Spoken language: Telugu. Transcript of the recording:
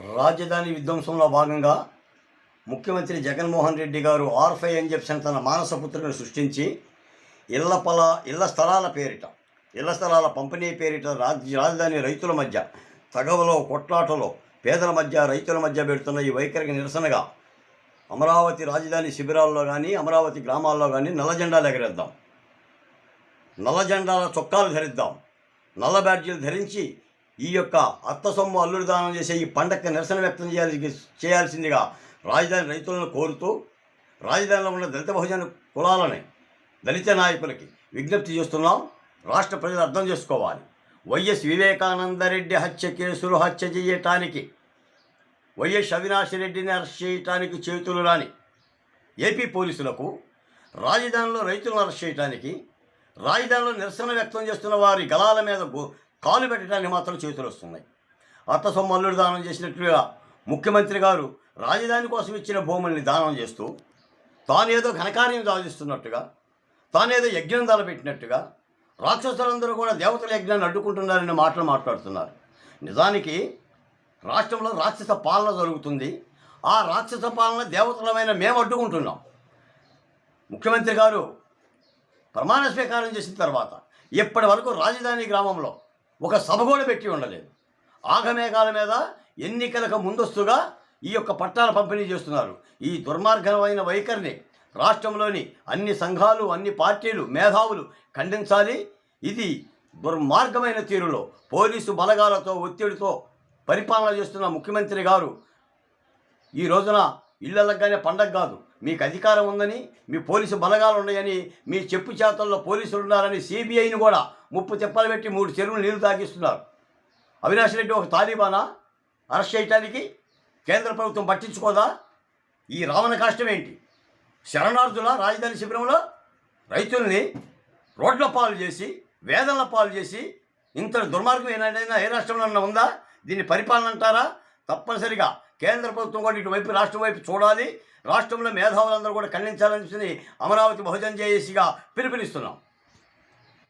రాజధాని విధ్వంసంలో భాగంగా ముఖ్యమంత్రి జగన్మోహన్ రెడ్డి గారు ఆర్ఫై అని చెప్పిన తన మానసపుత్రుని సృష్టించి ఇళ్ళ పొల ఇళ్ళ స్థలాల పేరిట ఇళ్ళ స్థలాల పంపిణీ పేరిట రాజ రాజధాని రైతుల మధ్య తగవలో కొట్లాటలో పేదల మధ్య రైతుల మధ్య పెడుతున్న ఈ వైఖరికి నిరసనగా అమరావతి రాజధాని శిబిరాల్లో కానీ అమరావతి గ్రామాల్లో కానీ నల్ల జెండాలు ఎగరేద్దాం. నల్ల జెండాల చొక్కాలు ధరిద్దాం. నల్ల బ్యాడ్జీలు ధరించి ఈ యొక్క అత్త సొమ్ము అల్లుడు దానం చేసే ఈ పండగకి నిరసన వ్యక్తం చేయాల్సి చేయాల్సిందిగా రాజధాని రైతులను కోరుతూ రాజధానిలో ఉన్న దళిత బహుజన కులాలని దళిత నాయకులకి విజ్ఞప్తి చేస్తున్నాం. రాష్ట్ర ప్రజలు అర్థం చేసుకోవాలి. వైఎస్ వివేకానందరెడ్డి హత్య కేసులు హత్య చేయటానికి వైఎస్ అవినాష్ రెడ్డిని అరెస్ట్ చేయటానికి చేతులు రాని ఏపీ పోలీసులకు రాజధానిలో రైతులను అరెస్ట్ చేయడానికి రాజధానిలో నిరసన వ్యక్తం చేస్తున్న వారి గలాల మీద కాలు పెట్టడానికి మాత్రం చేతులు వస్తున్నాయి. అత్త సొమ్మల్లుడు దానం చేసినట్లుగా ముఖ్యమంత్రి గారు రాజధాని కోసం ఇచ్చిన భూముల్ని దానం చేస్తూ తానేదో ఘనకార్యం సాధిస్తున్నట్టుగా తానేదో యజ్ఞం తలపెట్టినట్టుగా రాక్షసులందరూ కూడా దేవతల యజ్ఞాన్ని అడ్డుకుంటున్నారనే మాటలు మాట్లాడుతున్నారు. నిజానికి రాష్ట్రంలో రాక్షస పాలన జరుగుతుంది. ఆ రాక్షస పాలన దేవతలమైన మేము అడ్డుకుంటున్నాం. ముఖ్యమంత్రి గారు ప్రమాణ స్వీకారం చేసిన తర్వాత ఇప్పటి వరకు రాజధాని గ్రామంలో ఒక సభ కూడా పెట్టి ఉండలేదు. ఆగమేఘాల మీద ఎన్నికలకు ముందస్తుగా ఈ యొక్క పట్టాల పంపిణీ చేస్తున్నారు. ఈ దుర్మార్గమైన వైఖరిని రాష్ట్రంలోని అన్ని సంఘాలు అన్ని పార్టీలు మేధావులు ఖండించాలి. ఇది దుర్మార్గమైన తీరులో పోలీసు బలగాలతో ఒత్తిడితో పరిపాలన చేస్తున్న ముఖ్యమంత్రి గారు ఈ రోజున ఇళ్ళగానే పండగ కాదు. మీకు అధికారం ఉందని మీ పోలీసు బలగాలు ఉన్నాయని మీ చెప్పు చేతల్లో పోలీసులు ఉన్నారని సిబిఐని కూడా ముప్పు తెప్పలు పెట్టి మూడు చెరువులు నీళ్ళు తాగిస్తున్నారు. అవినాష్ రెడ్డి ఒక తాలిబానా? అరెస్ట్ చేయటానికి కేంద్ర ప్రభుత్వం పట్టించుకోదా? ఈ రావణ కష్టం ఏంటి? శరణార్థుల రాజధాని శిబిరంలో రైతుల్ని రోడ్ల పాలు చేసి వేదనల పాలు చేసి ఇంత దుర్మార్గం ఏదైనా ఏ రాష్ట్రంలో ఉందా? దీన్ని పరిపాలన అంటారా? తప్పనిసరిగా కేంద్ర ప్రభుత్వం కూడా ఇటువైపు రాష్ట్రం వైపు చూడాలి. రాష్ట్రంలో మేధావులందరూ కూడా ఖండించాలని చెప్పి అమరావతి బహుజన్ జేఏసీగా పిలుపునిస్తున్నాం.